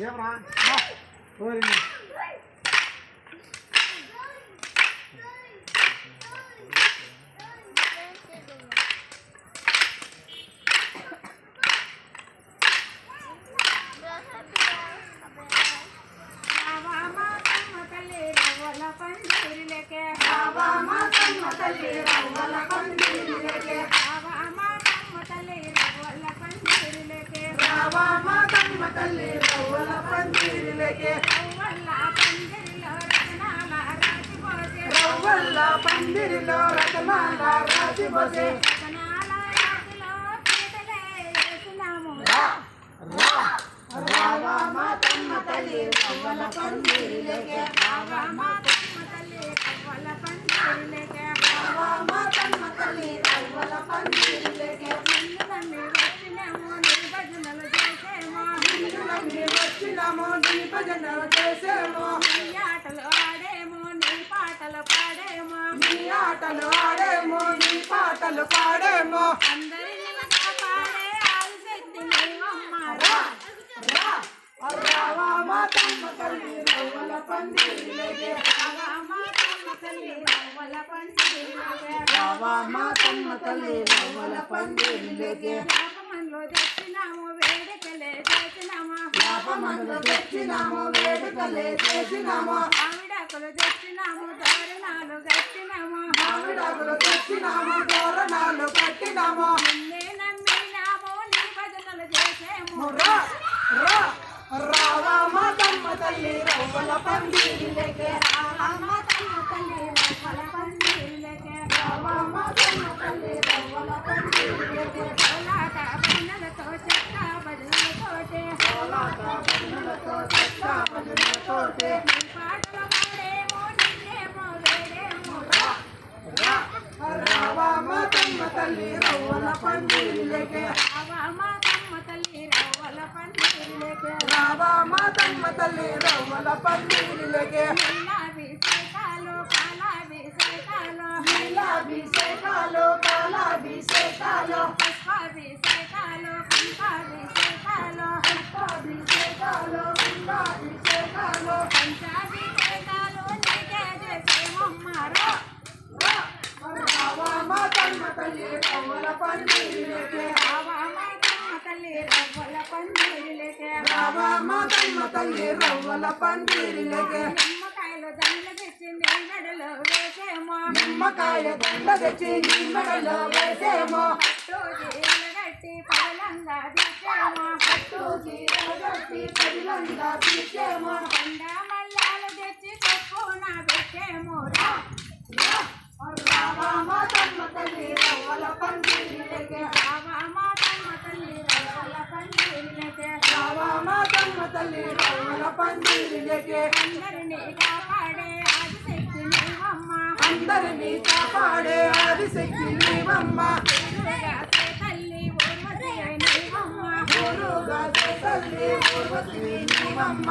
Yeah, I'm ఏమరా ఓరి రవ్వల్ల పందిరిలో రతనాల రాసి బసే రావా మా తమ్మ తల్లి రవ్వల పందిరిలోకే. రావా మా తమ్మ తల్లి రవ్వల పందిరిలోకే నిన్ను నమ్మి వచ్చినాము నీ భజనలు చేసేమో. నీ ఆటలు ఆడేమో నీ పాటలు పాడేమో. రా రావా మా తమ్మ తల్లి రవ్వల పందిరిలోకే. రావా మా తమ్మ తల్లి రవ్వల పందిరిలోకే. లాభమంలో తెచ్చినాము లాభమందు తెచ్చినాము వేడుకలే చేసినాము. ఆవిడకులు తెచ్చినాము తోరణాలు కట్టినాము. ఆవిడకులు తెచ్చినాము తోరణాలు కట్టినాము. నిన్నే నమ్మినాము నీ భజనలు చేసేము. రా రా రావా మా తమ్మ తల్లి రవ్వల పందిరిలోకే రావా మా తమ్మ తల్లి రవ్వల పందిరిలోకే రావా మా తమ్మ తల్లి భజనతోటే నీ పాటలు రావా మా తమ్మ తల్లి రవ్వల పందిరిలోకే రావా మా తమ్మ తల్లి రవ్వల పందిరిలోకే రావా మా తమ్మ కాలా తల్లి రవ్వల పందిరిలోకే రావా మా తమ్మ తల్లి రవ్వల పందిరిలోకే రావా మా తమ్మ తల్లి రవ్వల నిమ్మకాయలు దండలు తెచ్చి నీ మెడలో వేసేమో. నిమ్మకాయ దండ తెచ్చి నీ మెడలో వేసేమో. పట్టు చీరలు కట్టి పదలంగా తీసేమో పట్టు చీరలు కట్టి పదిలంగా తీసేమో కొండ మల్లాలు తెచ్చి చెప్పున పెట్టేమో రా రావా మా తమ్మ తల్లి రవ్వల పందిరిలోకే రావా మా తమ్మ తల్లి రవ్వల పందిరిలోకే అందరినీ కాపాడే ఆదిశక్తి నీవమ్మ అందరినీ కాపాడే ఆదిశక్తి నీవమ్మ తల్లి ఊర్వశి నీవమ్మ గురుగా తల్లి ఊర్వశి నీవమ్మ.